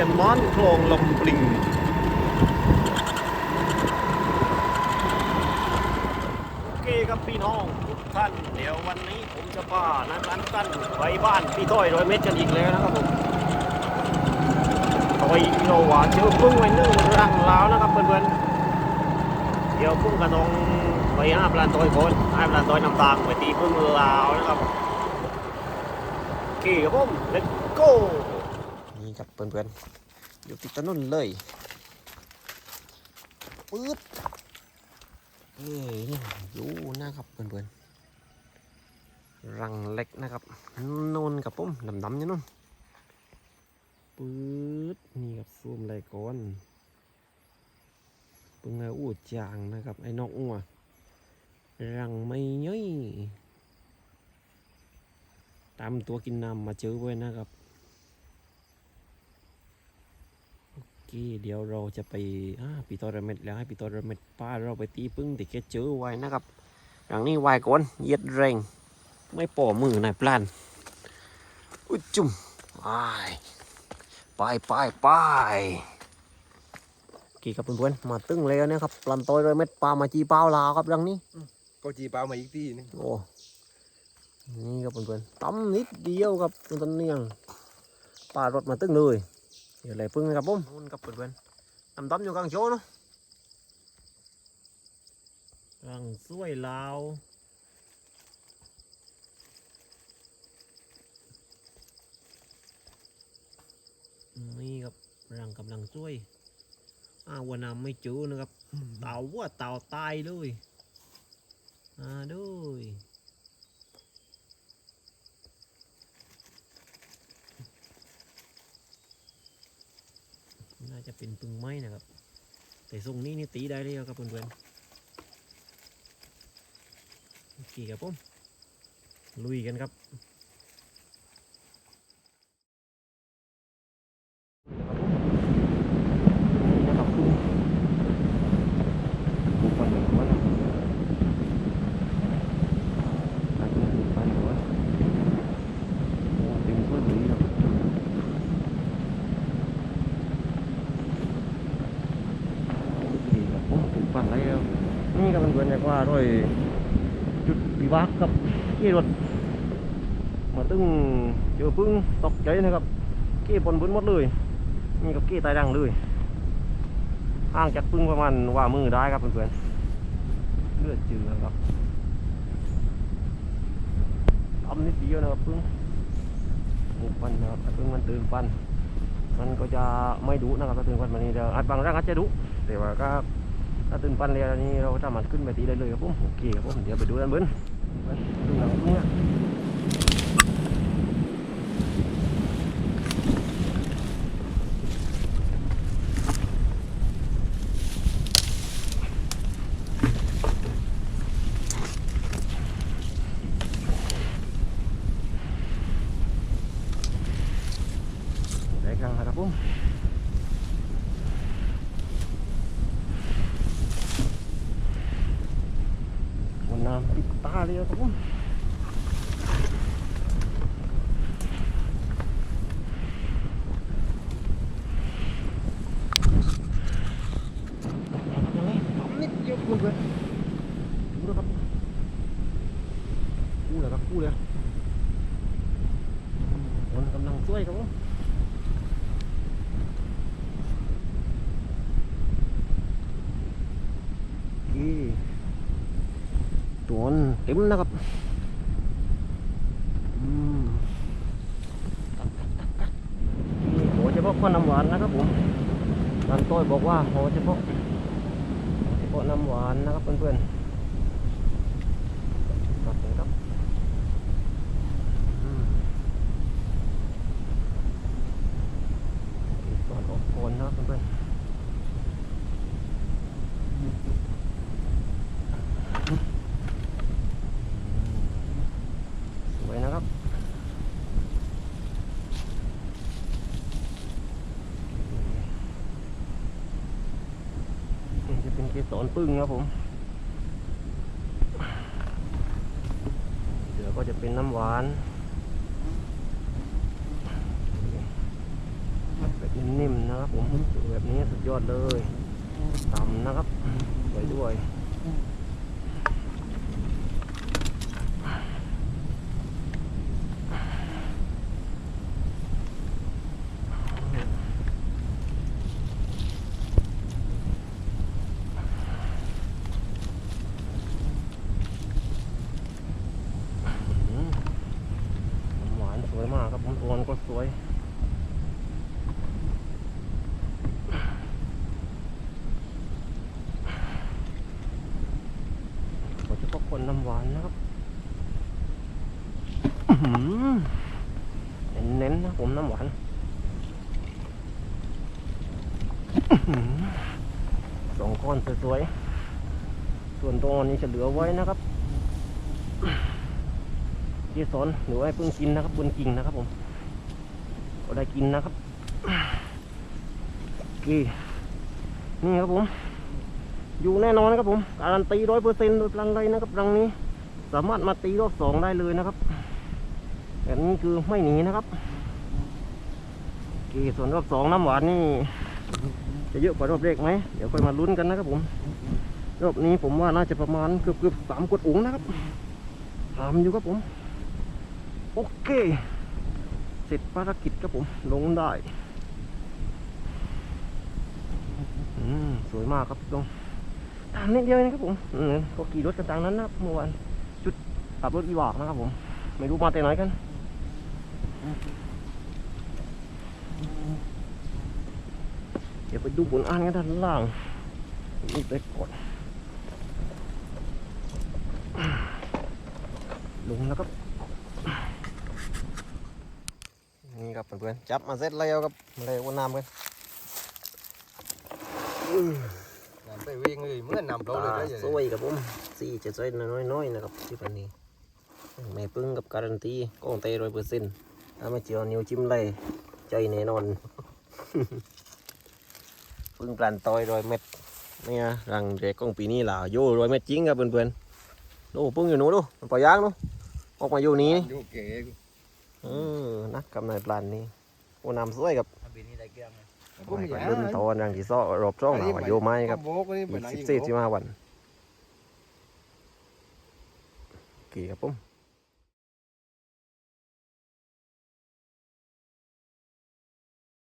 ยนม้อนโคลงลำปลิงโอเคครับพี่น้องทุกท่าน เดี๋ยววันนี้ผมจะพานักลันตั้นไปบ้านพี่ต้อยร้อยเมตรกันอีกแล้วนะครับผมเอาไว้เราหวานเจอพึ่งไว้นึ่งรังล้วนะครับเพื่อนๆเดี๋ยวพึ่งกระนองไปห้าปลานต้อยคนห้าปลานต้อยน้ำตาลไปตีพึ่งลาวนะครับโอเคครับผม let's go นี่ครับเพื่อนๆอยู่ติดถนนเลยปึ๊ดเอ้ยนี่ยอยู่นะครับเพื่อนๆรังเล็กนะครับนนกับผมดำๆอยู่นู่นปื๊ดนี่ครับซูมไรก่อนปึงไงอูดจางนะครับ ไอ้นกอัวรังไม่ย่อยตามตัวกินน้ำมาเจอไว้นะครับ โอเคเดี๋ยวเราจะไปอ่าปีตอระเม็ดแล้วให้ปีตอระเม็ดป้าเราไปตีปึ้งที่แกเจอไว้นะครับรังนี้ไว้ก่อนเหย็ดแรง ไม่ป่อมือนายปลานอุ้ยจุ่มไปไปไปไปกี่ครับเพื่อนๆมาตึ้งแล้วนะครับปลันต้อยร้อยเม็ดปลามาจีเป้าลาวครับรังนี้ ก็จีปลามาอีกทีนึงโอ้นี่ครับเพื่อนๆต้มนิดเดียวครับต้นเนียงปลารถมาตึ้งเลย เดี๋ยวไหลพึ่งนะครับผมนู่นครับเพื่อนๆตำต้มอยู่กลางโชว์เนาะรังสวยลาวนี่ครับรังกำลังช่วยอ้าววันน้ำไม่เจอนะครับเต่าว่าเต่าตายเลยอ่าด้วย น่าจะเป็นปึงไม้นะครับ แต่ทรงนี้นี่ตีได้เลยครับเพื่อนๆโอเคครับผมลุยกันครับนะครับคุณคุณฟังหน่อยว่านะอันนี้คุณฟังหน่อยว่าโอ้เต็มถ้วยหมดเลยครับโอเคครับผมคุณฟังแล้ว นี่ก็เป็นเพื่อนจากว่าด้วยจุดวิวากครับขี่รถมาตึ้งเจอพึ่งตกใจนะครับขี่ปนพื้นหมดเลยนี่กับกี้ตายดังเลยห่างจากพึ่งประมาณว่ามือได้ครับเพื่อนๆเลือดจืดนะครับทำนิดเดียวนะครับพึ่งหมูปันนะครับพึ่งมันตื่นปันมันก็จะไม่ดุนะครับถ้าตื่นปันมันนี่จะอาจบางร่างอาจจะดุแต่ว่าก็ ถ้าตื่นปันแล้วนี่เราสามารถขึ้นไปตีได้เลยครับผมโอเคครับผมเดี๋ยวไปดูด้านบนดูหลังพึ่งนะได้ครั้งครับผม วันน้ำติดตาเลยครับผมยังไงปั๊มนิดเดียวคุณเพื่อนดูนะครับกู้เลยครับกู้เลยคนกำลังช่วยครับผม นี่ ตัวนั้นเต็มนะครับอืมนี่โหเฉพาะข้าวน้ำหวานนะครับผมร้านต้อยบอกว่าโหเฉพาะเฉพาะน้ำหวานนะครับเพื่อนๆครับครับอืมก่อนออกโคนนะครับเพื่อนๆ สวยนะครับ ที่สอนปึ้งครับผม เดี๋ยวก็จะเป็นน้ำหวานแบบนิ่มๆนะครับผมแบบนี้สุดยอดเลยต่ำนะครับไว้ด้วย อืมหวานสวยมากครับผมตัวมันก็สวย ขอเฉพาะค นน้ำหวานนะครับอื้อหือเน้นๆนะผมน้ำหวานอื้อหือสองก้อนสวยๆ ส่วนตรงนี้จะเหลือไว้นะครับเกสรหรือว่าให้เพิ่งกินนะครับบนกิ่งนะครับ ผม ก็ได้กินนะครับโอเคนี่ครับผม อยู่แน่นอนนะครับผมการันตีร้อยเปอร์เซ็นต์โดยพลังไรนะครับรังนี้ สามารถมาตีรอบสองได้เลยนะครับแบบนี้คือไม่หนีนะครับโอเคส่วนรอบสองน้ำหวานนี่ จะเยอะกว่ารอบแรกไหมเดี๋ยวค่อยมาลุ้นกันนะครับผม รอบนี้ผมว่าน่าจะประมาณเกือบเกือบสามกดอุ๋งนะครับถามอยู่ครับผม โอเค เสร็จภารกิจครับผม ลงได้อืมสวยมากครับพี่ตรง ทางนิดเดียวเองครับผมอืมก็ขี่รถกันทางนั้นนะเมื่อวานจุดขับรถวิบากนะครับผม ไม่รู้มาแต่ไหนกันเดี๋ยวไปดูผลอ่านกันด้านล่างนี่ไปกด ลงแล้วครับ นี่ครับเพื่อนๆจับมาเสร็จแล้วครับมาเลยวนน้ำกัน ไปวิ่งเลยเหมื่อนน้ำเราเลยตาก็อย่างสวยครับผมสี่จะใส่น้อยๆนะครับที่ปันนี้แม่ปึ้งกับการันตีกล้องเตร้อยเปอร์เซ็นต์ถ้าไม่เจียวนิ้วจิ้มเลยใจแน่นอนปึ้งปลานตอยร้อยเม็ดเนี่ยรังเด็กกล้องปีนี้หล่าโย่ร้อยเม็ดจริงครับเพื่อนๆดูปึ้งอยู่หนูดูมันปล่อยยางดูออกมาอยู่นี้อยู่เก๋เออนักกับนายปลานนี้โอ้น้ำสวยครับบินนี่ได้เกลี้ยง ไปไปรุ่นตอนรังที่ซ้อรอบช่องหนาว่าโยไม้ครับโบกนี่อีเป็นกหนังสิบยิงสี่โบกสิบห้าวันโอเคครับผม